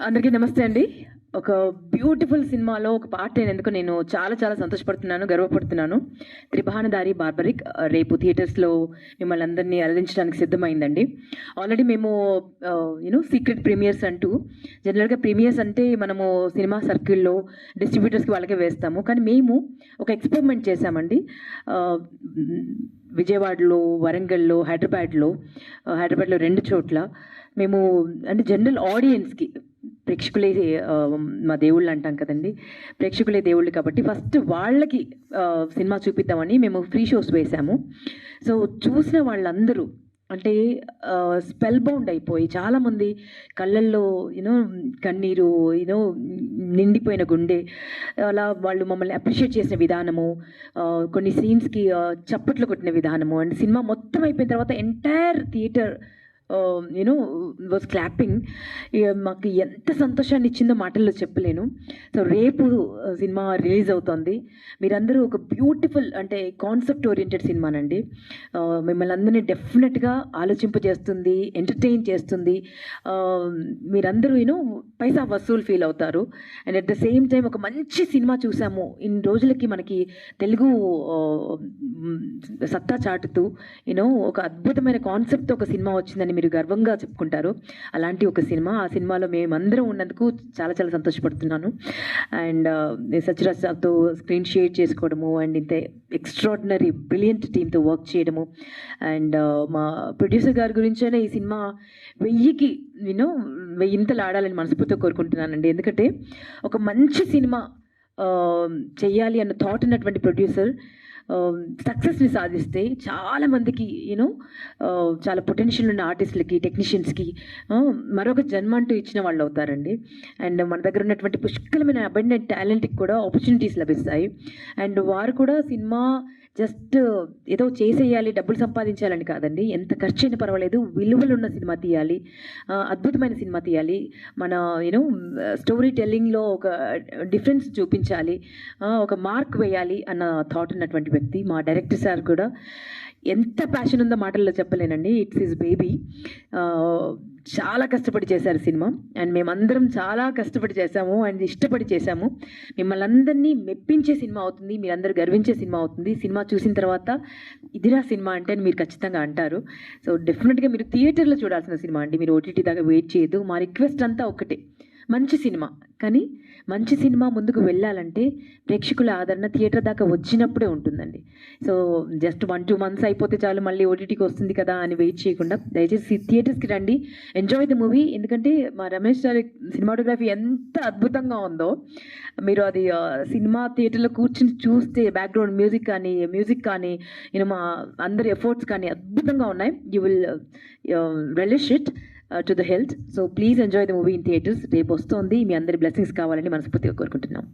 అందరికీ నమస్తే అండి. ఒక బ్యూటిఫుల్ సినిమాలో ఒక పార్ట్ అయినందుకు నేను చాలా చాలా సంతోషపడుతున్నాను గర్వపడుతున్నాను. త్రిభానదారి బార్బరిక్ రేపు థియేటర్స్లో మిమ్మల్ని అందరినీ అలరించడానికి సిద్ధమైందండి. ఆల్రెడీ మేము యూనో సీక్రెట్ ప్రీమియర్స్ అంటూ జనరల్గా ప్రీమియర్స్ అంటే మనము సినిమా సర్కిల్లో డిస్ట్రిబ్యూటర్స్కి వాళ్ళకే వేస్తాము. కానీ మేము ఒక ఎక్స్పెరిమెంట్ చేశామండి. విజయవాడలో వరంగల్లో హైదరాబాద్లో హైదరాబాద్లో రెండు చోట్ల మేము అంటే జనరల్ ఆడియన్స్కి ప్రేక్షకులే మా దేవుళ్ళు అంటాం కదండి. ప్రేక్షకులే దేవుళ్ళు కాబట్టి ఫస్ట్ వాళ్ళకి సినిమా చూపిద్దామని మేము ఫ్రీ షోస్ వేశాము. సో చూసిన వాళ్ళందరూ అంటే స్పెల్ బౌండ్ అయిపోయి చాలామంది కళ్ళల్లో యూనో కన్నీరు యూనో నిండిపోయిన గుండె అలా వాళ్ళు మమ్మల్ని అప్రిషియేట్ చేసిన విధానము కొన్ని సీన్స్కి చప్పట్లు కొట్టిన విధానము అండ్ సినిమా మొత్తం అయిపోయిన తర్వాత ఎంటైర్ థియేటర్ నేను uh, వాజ్ క్లాపింగ్ మాకు ఎంత సంతోషాన్ని ఇచ్చిందో మాటల్లో చెప్పలేను. సో రేపు uh, సినిమా రిలీజ్ అవుతుంది. మీరందరూ ఒక బ్యూటిఫుల్ అంటే కాన్సెప్ట్ ఓరియంటెడ్ సినిమానండి మిమ్మల్ని అందరినీ డెఫినెట్గా ఆలోచింపజేస్తుంది ఎంటర్టైన్ చేస్తుంది. మీరందరూ యూనో పైసా వసూలు ఫీల్ అవుతారు. And at the same time ఒక మంచి సినిమా చూసాము. ఇన్ని రోజులకి మనకి తెలుగు సత్తా చాటుతూ యూనో ఒక అద్భుతమైన కాన్సెప్ట్ ఒక సినిమా వచ్చిందని మీరు గర్వంగా చెప్పుకుంటారు. అలాంటి ఒక సినిమా ఆ సినిమాలో మేమందరం ఉన్నందుకు చాలా చాలా సంతోషపడుతున్నాను. అండ్ సచిరాజ్ సార్తో స్క్రీన్ షేర్ చేసుకోవడము అండ్ ఇంత ఎక్స్ట్రాడినరీ బ్రిలియంట్ టీంతో వర్క్ చేయడము. అండ్ మా ప్రొడ్యూసర్ గారి గురించైనా ఈ సినిమా వెయ్యికి నేను వెయ్యింతలు ఆడాలని మనస్ఫూర్తిగా కోరుకుంటున్నానండి. ఎందుకంటే ఒక మంచి సినిమా చేయాలి అన్న థాట్ ఉన్నటువంటి ప్రొడ్యూసర్ Um, సక్సెస్ని సాధిస్తే చాలామందికి యూనో చాలా పొటెన్షియల్ um, ఉన్న ఆర్టిస్టులకి టెక్నీషియన్స్కి um, మరొక జన్మ అంటూ ఇచ్చిన వాళ్ళు అవుతారండి. అండ్ మన దగ్గర ఉన్నటువంటి పుష్కలమైన అబండెంట్ టాలెంట్కి కూడా ఆపర్చునిటీస్ లభిస్తాయి. అండ్ వారు కూడా సినిమా జస్ట్ ఏదో చేసేయాలి డబ్బులు సంపాదించాలని కాదండి. ఎంత ఖర్చు అయినా పర్వాలేదు విలువలు ఉన్న సినిమా తీయాలి అద్భుతమైన సినిమా తీయాలి. మన యూనో స్టోరీ టెల్లింగ్లో ఒక డిఫరెన్స్ చూపించాలి ఒక మార్క్ వేయాలి అన్న థాట్ ఉన్నటువంటి వ్యక్తి మా డైరెక్టర్ సార్ కూడా ఎంత ప్యాషన్ ఉందో మాటల్లో చెప్పలేనండి. ఇట్స్ ఈజ్ బేబీ చాలా కష్టపడి చేశారు సినిమా. అండ్ మేమందరం చాలా కష్టపడి చేశాము. అండ్ ఇష్టపడి చేశాము. మిమ్మల్ని అందరినీ మెప్పించే సినిమా అవుతుంది. మీరందరూ గర్వించే సినిమా అవుతుంది. సినిమా చూసిన తర్వాత ఇదిరా సినిమా అంటే అని మీరు ఖచ్చితంగా అంటారు. సో డెఫినెట్గా మీరు థియేటర్లో చూడాల్సిన సినిమా అండి. మీరు ఓటీటీ దాకా వెయిట్ చేయదు మా రిక్వెస్ట్ అంతా ఒకటే మంచి సినిమా. కానీ మంచి సినిమా ముందుకు వెళ్ళాలంటే ప్రేక్షకుల ఆదరణ థియేటర్ దాకా వచ్చినప్పుడే ఉంటుందండి. So just one two months అయిపోతే చాలు మళ్ళీ ఓటీటీకి వస్తుంది కదా అని వెయిట్ చేయకుండా దయచేసి థియేటర్స్కి రండి. Enjoy the movie. ఎందుకంటే మా రమేష్ గారి సినిమాటోగ్రఫీ ఎంత అద్భుతంగా ఉందో మీరు అది సినిమా థియేటర్లో కూర్చుని చూస్తే బ్యాక్గ్రౌండ్ మ్యూజిక్ కానీ మ్యూజిక్ కానీ నేను మా అందరి ఎఫర్ట్స్ కానీ అద్భుతంగా ఉన్నాయి. You will relish it to the health so please enjoy the movie in theatres రేపు వస్తుంది. మీ అందరి బ్లెస్సింగ్స్ కావాలని మనస్ఫూర్తిగా కోరుకుంటున్నాం.